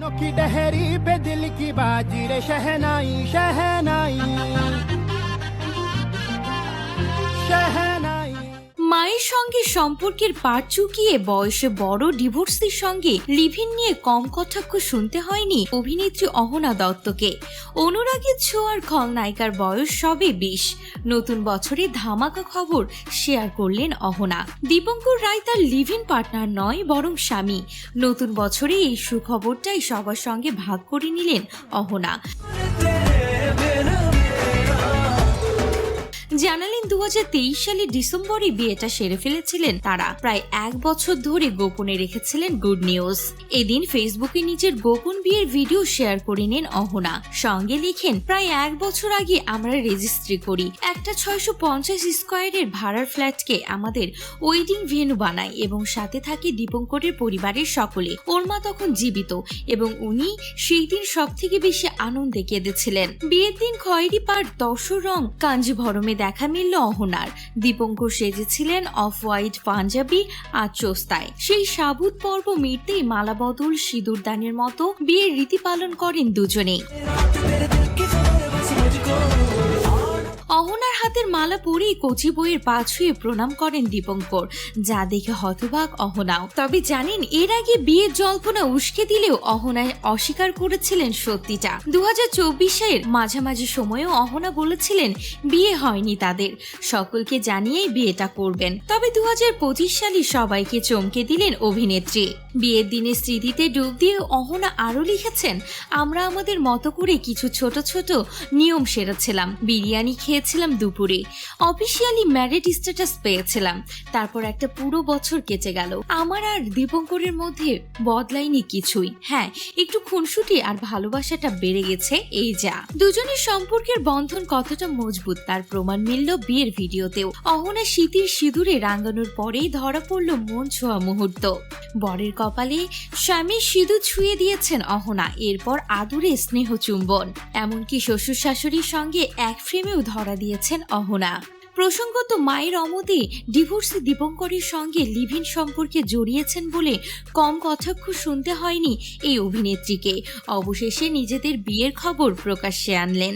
की डहरी पे दिल की बाजी रे शहनाई शहनाई। মায়ের সঙ্গে সম্পর্কের পাট চুকিয়ে বয়সে বড় ডিভোর্সির সঙ্গে লিভিন নিয়ে কম কটাক্ষ শুনতে হয়নি অভিনেত্রী অহনা দত্তকে। অনুরাগের ছোঁয়ার খলনায়িকার বয়স সবে বিশ। নতুন বছরে ধামাকা খবর শেয়ার করলেন অহনা। দীপঙ্কর রায় তার লিভিন পার্টনার নয়, বরং স্বামী। নতুন বছরে এই সুখবরটাই সবার সঙ্গে ভাগ করে নিলেন অহনা। জানালেন দু সালে ডিসেম্বরে বিয়েটা সেরে ফেলেছিলেন তারা। প্রায় এক বছর ধরে গোপনে রেখেছিলেন গুড নিউজ। এদিন ফেসবুকে নিজের গোপন বিয়ের ভিডিও শেয়ার করে নেন অহনা। সঙ্গে লিখেন, প্রায় এক বছর আগে আমরা রেজিস্ট্রি করি। একটা ছয়শো পঞ্চাশ স্কোয়ারের ভাড়ার ফ্ল্যাটকে আমাদের ওয়েডিং ভেন্যু বানাই এবং সাথে থাকে দীপঙ্করের পরিবারের সকলে। ওর মা তখন জীবিত এবং উনি সেই দিন সব থেকে বেশি আনন্দে কেঁদেছিলেন। বিয়ের দিন খয়েরি পাড় দশর রং কাঞ্জিভরমে দেখা মিলল অহনার। দীপঙ্কর সেজেছিলেন অফ হোয়াইট পাঞ্জাবি আর চোস্তায়। সেই সাবুত পর্ব মিটতেই মালাবদল সিঁদুরদানের মতো বিয়ের রীতি পালন করেন দুজনেই। অহনার হাতের মালা পরেই কচি বইয়ের পা ছুঁয়ে প্রণাম করেন দীপঙ্কর। যা দেখে হতবাক অহনাও। তবে জানেন, এর আগে বিয়ের জল্পনা উস্কে দিলেও অহনায় অস্বীকার করেছিলেন সত্যিটা। দু হাজার চব্বিশের মাঝামাঝি সময়েও অহনা বলেছিলেন, বিয়ে হয়নি তাদের। সকলকে জানিয়েই বিয়েটা করবেন। তবে দু সালে সবাইকে চমকে দিলেন অভিনেত্রী। বিয়ের দিনের স্মৃতিতে ডুব দিয়ে অহনা আরও লিখেছেন, আমরা আমাদের মতো করে কিছু ছোট ছোট নিয়ম সেরেছিলাম। বিরিয়ানি খেয়েছিলাম দুপুরে। অফিসিয়ালি ম্যারিড স্ট্যাটাস পেয়েছিলাম। তারপর একটা পুরো বছর কেটে গেল। আমার আর দীপঙ্করের মধ্যে বদলায়নি কিছুই। হ্যাঁ একটু খুনসুটি আর ভালোবাসাটা বেড়ে গেছে, এই যা। দুজনের সম্পর্কের বন্ধন কতটা মজবুত, তার প্রমাণ মিলল বিয়ের ভিডিওতেও। অহনা শীতের সিঁদুরে রাঙানোর পরেই ধরা পড়ল মন ছোঁয়া মুহূর্ত। বরের কপালে স্বামী সিঁদুর ছুঁয়ে দিয়েছেন অহনা, এরপর আদুরে স্নেহ চুম্বন। এমনকি শ্বশুর শাশুড়ির সঙ্গে এক ফ্রেমেও ধরা দিয়েছেন অহনা। প্রসঙ্গত মায়ের অমতে ডিভোর্সে দীপঙ্করের সঙ্গে লিভিন সম্পর্কে জড়িয়েছেন বলে কম কথাক্ষ শুনতে হয়নি এই অভিনেত্রীকে। অবশেষে নিজেদের বিয়ের খবর প্রকাশ্যে আনলেন।